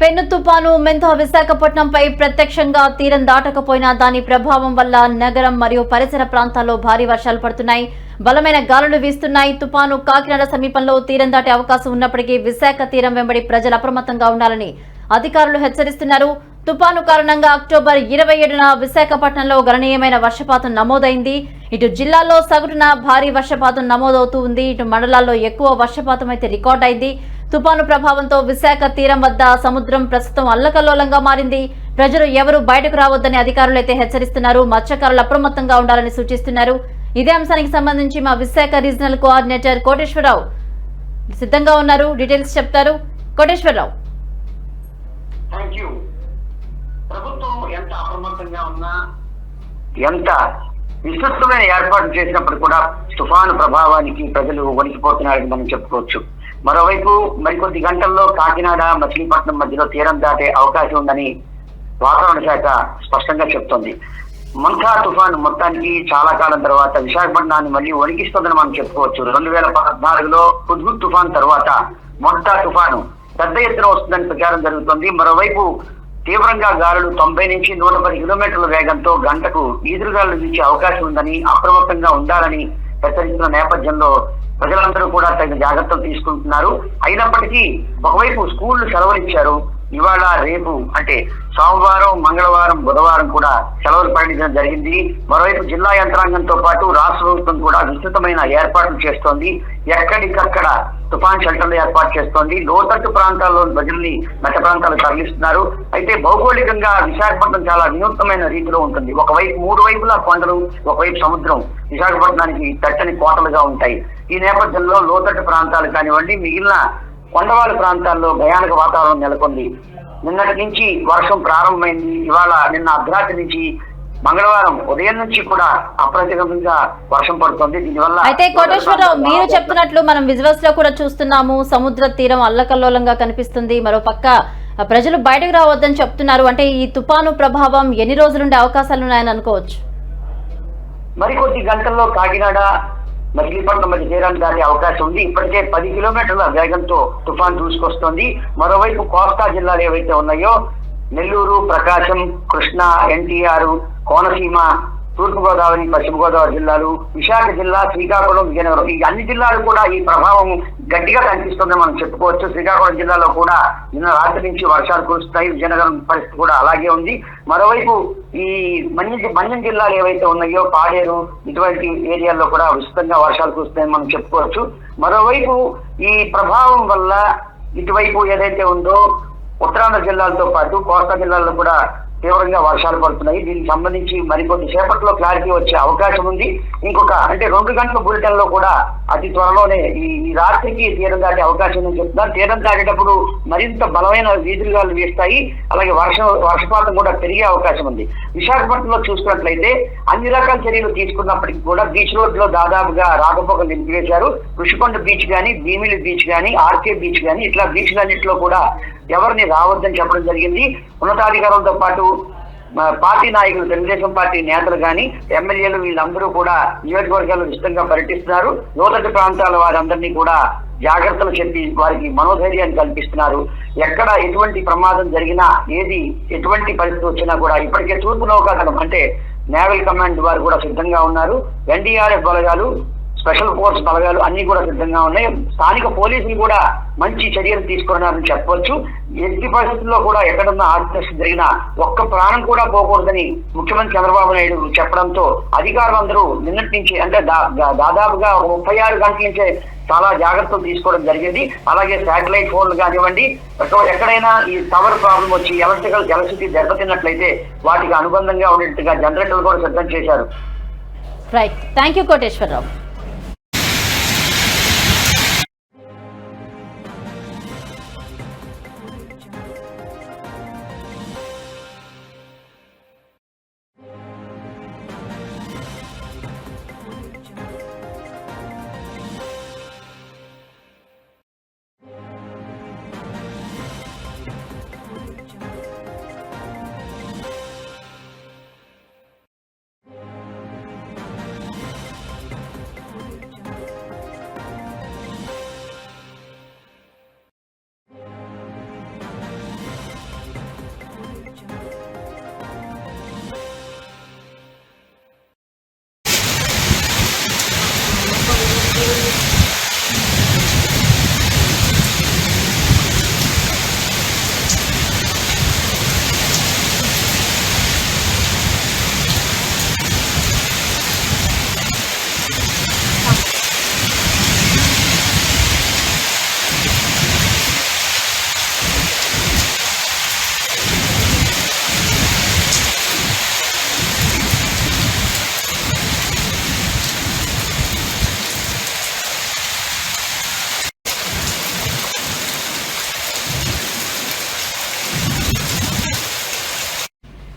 ఫెన్ను తుపాను మెంతో విశాఖపట్నంపై ప్రత్యక్షంగా తీరం దాటకపోయినా దాని ప్రభావం వల్ల నగరం మరియు పరిసర ప్రాంతాల్లో భారీ వర్షాలు పడుతున్నాయి. బలమైన గాలులు వీస్తున్నాయి. తుపాను కాకినాడ సమీపంలో తీరం దాటే అవకాశం ఉన్నప్పటికీ విశాఖ తీరం వెంబడి ప్రజలు అప్రమత్తంగా ఉండాలని అధికారులు హెచ్చరిస్తున్నారు. తుపాను కారణంగా అక్టోబర్ ఇరవై ఏడున విశాఖపట్నంలో గణనీయమైన వర్షపాతం నమోదైంది. ఇటు జిల్లాలో సగటున భారీ వర్షపాతం నమోదవుతూ ఉంది. ఇటు మండలాల్లో ఎక్కువ వర్షపాతం అయితే రికార్డ్ అయింది తుపాను ప్రభావంతో విశాఖ తీరం వద్ద సముద్రం ప్రస్తుతం అల్లకల్లోలంగా మారింది. ప్రజలు ఎవరు బయటకు రావద్దని అధికారులు అయితే హెచ్చరిస్తున్నారు. మత్స్యకారులు అప్రమత్తంగా ఉండాలని సూచిస్తున్నారు. ఇదే అంశానికి సంబంధించి మా విశాఖ రీజనల్ కోఆర్డినేటర్ కోటేశ్వరరావు సిద్ధంగా ఉన్నారు. డీటెయిల్స్ చెప్తారు. కోటేశ్వరరావు. ప్రభుత్వం ఎంత అప్రమత్తంగా ఉన్నా ఎంత విస్తృతమైన ఏర్పాట్లు చేసినప్పుడు కూడా తుఫాను ప్రభావానికి ప్రజలు వణికిపోతున్నారని మనం చెప్పుకోవచ్చు. మరోవైపు మరికొద్ది గంటల్లో కాకినాడ మచిలీపట్నం మధ్యలో తీరం దాటే అవకాశం ఉందని వాతావరణ శాఖ స్పష్టంగా చెప్తోంది. మంథా తుఫాను మొత్తానికి చాలా కాలం తర్వాత విశాఖపట్నాన్ని మళ్ళీ వణికిస్తుందని మనం చెప్పుకోవచ్చు. రెండు వేల పద్నాలుగులో హుద్హుద్ తుఫాన్ తర్వాత మొంతా తుఫాను పెద్ద ఎత్తున వస్తుందని ప్రచారం జరుగుతుంది. మరోవైపు తీవ్రంగా గాలులు తొంభై నుంచి నూట పది కిలోమీటర్ల వేగంతో గంటకు ఈదురుగాలు వీచే అవకాశం ఉందని అప్రమత్తంగా ఉండాలని హెచ్చరిస్తున్న నేపథ్యంలో ప్రజలందరూ కూడా తగిన జాగ్రత్తలు తీసుకుంటున్నారు. అయినప్పటికీ ఒకవైపు స్కూళ్ళు సెలవులు ఇచ్చారు ఇవాళ రేపు అంటే సోమవారం మంగళవారం బుధవారం కూడా సెలవులు ప్రకటించడం జరిగింది. మరోవైపు జిల్లా యంత్రాంగంతో పాటు రాష్ట్ర ప్రభుత్వం కూడా విస్తృతమైన ఏర్పాట్లు చేస్తోంది. ఎక్కడికక్కడ తుఫాన్ షెల్టర్లు ఏర్పాటు చేస్తోంది. లోతట్టు ప్రాంతాల్లో ప్రజల్ని మెట్ట ప్రాంతాలు తరలిస్తున్నారు. అయితే భౌగోళికంగా విశాఖపట్నం చాలా వినూత్నమైన రీతిలో ఉంటుంది. ఒకవైపు మూడు వైపులా కొండలు ఒకవైపు సముద్రం. విశాఖపట్నానికి తట్టని కోటలుగా ఉంటాయి. ఈ నేపథ్యంలో లోతట్టు ప్రాంతాలు కానివ్వండి మిగిలిన కొండవాళ్ళ ప్రాంతాల్లో భయానక వాతావరణం నెలకొంది. నిన్నటి నుంచి వర్షం ప్రారంభమైంది. ఇవాళ నిన్న అర్ధరాత్రి నుంచి మంగళవారం ఉదయం నుంచి కూడా అప్రతికంగా వర్షం పడుతుంది. దీనివల్ల అయితే కోటేశ్వరరావు మీరు చెప్తున్నట్లు మనం విజువల్స్లో కూడా చూస్తున్నాము. సముద్ర తీరం అల్లకల్లోలంగా కనిపిస్తుంది. మరో పక్క ప్రజలు బయటకు రావద్దని చెప్తున్నారు. అంటే ఈ తుపాను ప్రభావం ఎన్ని రోజులుండే అవకాశాలు ఉన్నాయని అనుకోవచ్చు? మరికొద్ది గంటల్లో కాకినాడ మచిలీపట్నం మధ్య తీరాన్ని దాటే అవకాశం ఉంది. ఇప్పటికే పది కిలోమీటర్ల వేగంతో తుఫాన్ దూసుకొస్తోంది. మరోవైపు కోస్తా జిల్లాలు ఏవైతే ఉన్నాయో నెల్లూరు ప్రకాశం కృష్ణా ఎన్టీఆర్ కోనసీమ తూర్పుగోదావరి పశ్చిమ గోదావరి జిల్లాలు విశాఖ జిల్లా శ్రీకాకుళం విజయనగరం. ఈ అన్ని జిల్లాలు కూడా ఈ ప్రభావం గట్టిగా కనిపిస్తుందని మనం చెప్పుకోవచ్చు. శ్రీకాకుళం జిల్లాలో కూడా నిన్న రాత్రి నుంచి వర్షాలు కురుస్తాయి. విజయనగరం పరిస్థితి కూడా అలాగే ఉంది. మరోవైపు ఈ మన్యం మన్యం జిల్లాలు ఏవైతే ఉన్నాయో పాడేరు ఇటువంటి ఏరియాల్లో కూడా విస్తృతంగా వర్షాలు కురుస్తాయని మనం చెప్పుకోవచ్చు. మరోవైపు ఈ ప్రభావం వల్ల ఇటువైపు ఏదైతే ఉందో ఉత్తరాంధ్ర జిల్లాలతో పాటు కోస్తా జిల్లాల్లో కూడా తీవ్రంగా వర్షాలు పడుతున్నాయి. దీనికి సంబంధించి మరికొద్ది సేపట్లో క్లారిటీ వచ్చే అవకాశం ఉంది. ఇంకొక అంటే రెండు గంటల బులెటిన్లో కూడా అతి త్వరలోనే ఈ రాత్రికి తీరం దాటే అవకాశం ఉందని చెప్తున్నారు. తీరం దాటేటప్పుడు మరింత బలమైన వీధులుగాలు వీస్తాయి. అలాగే వర్షం వర్షపాతం కూడా పెరిగే అవకాశం ఉంది. విశాఖపట్నంలో చూసుకున్నట్లయితే అన్ని రకాల చర్యలు తీసుకున్నప్పటికీ కూడా బీచ్ రోడ్లో దాదాపుగా రాకపోకలు నిలిపివేశారు. ఋషికొండ బీచ్ కానీ భీమిలి బీచ్ గాని ఆర్కే బీచ్ కానీ ఇట్లా బీచ్లన్నింటిలో కూడా ఎవరిని రావద్దని చెప్పడం జరిగింది. ఉన్నతాధికారులతో పాటు పార్టీ నాయకులు తెలుగుదేశం పార్టీ నేతలు కానీ ఎమ్మెల్యేలు వీళ్ళందరూ కూడా నియోజకవర్గాల్లో విస్తృతంగా పర్యటిస్తున్నారు. లోతట్టు ప్రాంతాల వారందరినీ కూడా జాగ్రత్తలు చెప్పి వారికి మనోధైర్యాన్ని కల్పిస్తున్నారు. ఎక్కడ ఎటువంటి ప్రమాదం జరిగినా ఏది ఎటువంటి పరిస్థితి వచ్చినా కూడా ఇప్పటికే తూర్పు నౌకాదళం అంటే నేవల్ కమాండ్ వారు కూడా సిద్ధంగా ఉన్నారు. ఎన్డీఆర్ఎఫ్ బలగాలు స్పెషల్ ఫోర్స్ బలగాలు అన్ని కూడా సిద్ధంగా ఉన్నాయి. స్థానిక పోలీసులు కూడా మంచి చర్యలు తీసుకున్నారని చెప్పవచ్చు ఎట్టి పరిస్థితుల్లో కూడా ఎక్కడున్న ఆర్టిస్ట్ జరిగినా ఒక్క ప్రాణం కూడా పోకూడదని ముఖ్యమంత్రి చంద్రబాబు నాయుడు చెప్పడంతో అధికారులందరూ నిన్నటి నుంచి అంటే దా- దా- దాదాపుగా ఒక ముప్పై ఆరు గంటల నుంచే చాలా జాగ్రత్తలు తీసుకోవడం జరిగింది. అలాగే శాటిలైట్ ఫోన్లు కానివ్వండి ఎక్కడైనా ఈ టవర్ ప్రాబ్లం వచ్చి ఎలక్ట్రికల్ ఎలక్ట్రిసిటీ దెబ్బతిన్నట్లయితే వాటికి అనుబంధంగా ఉండేట్టుగా జనరేటర్లు కూడా సిద్ధం చేశారు. Right thank you Koteswararao.